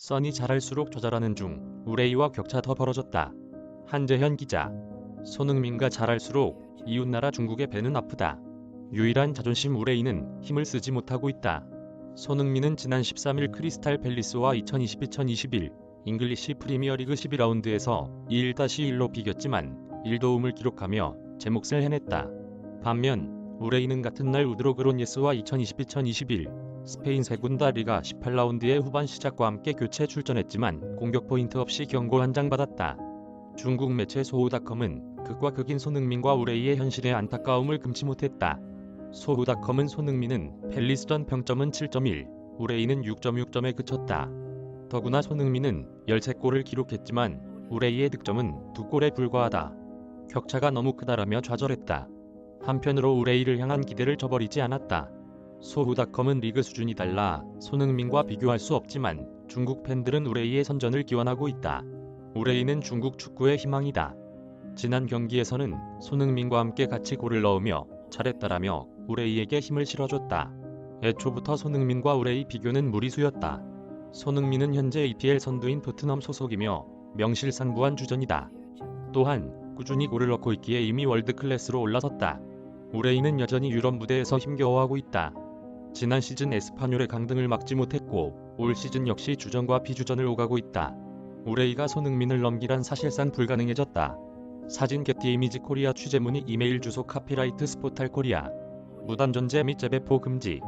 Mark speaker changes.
Speaker 1: 써니 잘할수록 조잘하는 중 우레이와 격차 더 벌어졌다. 한재현 기자. 손흥민과 잘할수록 이웃나라 중국의 배는 아프다. 유일한 자존심 우레이는 힘을 쓰지 못하고 있다. 손흥민은 지난 13일 크리스탈 팰리스와 2020-2021 잉글리시 프리미어리그 12라운드에서 2-1-1로 비겼지만 1도움을 기록하며 제 몫을 해냈다. 반면 우레이는 같은 날 우드로그론예스와 2020-2021 스페인 세군 다 리가 18라운드의 후반 시작과 함께 교체 출전했지만 공격 포인트 없이 경고 한 장 받았다. 중국 매체 소우닷컴은 극과 극인 손흥민과 우레이의 현실에 안타까움을 금치 못했다. 소우닷컴은 손흥민은 펠리스전 평점은 7.1, 우레이는 6.6점에 그쳤다. 더구나 손흥민은 13골을 기록했지만 우레이의 득점은 2골에 불과하다. 격차가 너무 크다라며 좌절했다. 한편으로 우레이를 향한 기대를 저버리지 않았다. 소후닷컴은 리그 수준이 달라 손흥민과 비교할 수 없지만 중국 팬들은 우레이의 선전을 기원하고 있다. 우레이는 중국 축구의 희망이다. 지난 경기에서는 손흥민과 함께 같이 골을 넣으며 잘했다라며 우레이에게 힘을 실어줬다. 애초부터 손흥민과 우레이 비교는 무리수였다. 손흥민은 현재 EPL 선두인 토트넘 소속이며 명실상부한 주전이다. 또한 꾸준히 골을 넣고 있기에 이미 월드 클래스로 올라섰다. 우레이는 여전히 유럽 무대에서 힘겨워하고 있다. 지난 시즌 에스파뇰의 강등을 막지 못했고 올 시즌 역시 주전과 비주전을 오가고 있다. 우레이가 손흥민을 넘기란 사실상 불가능해졌다. 사진 게티 이미지 코리아 취재문의 이메일 주소 카피라이트 스포탈 코리아 무단 존재 및 재배포 금지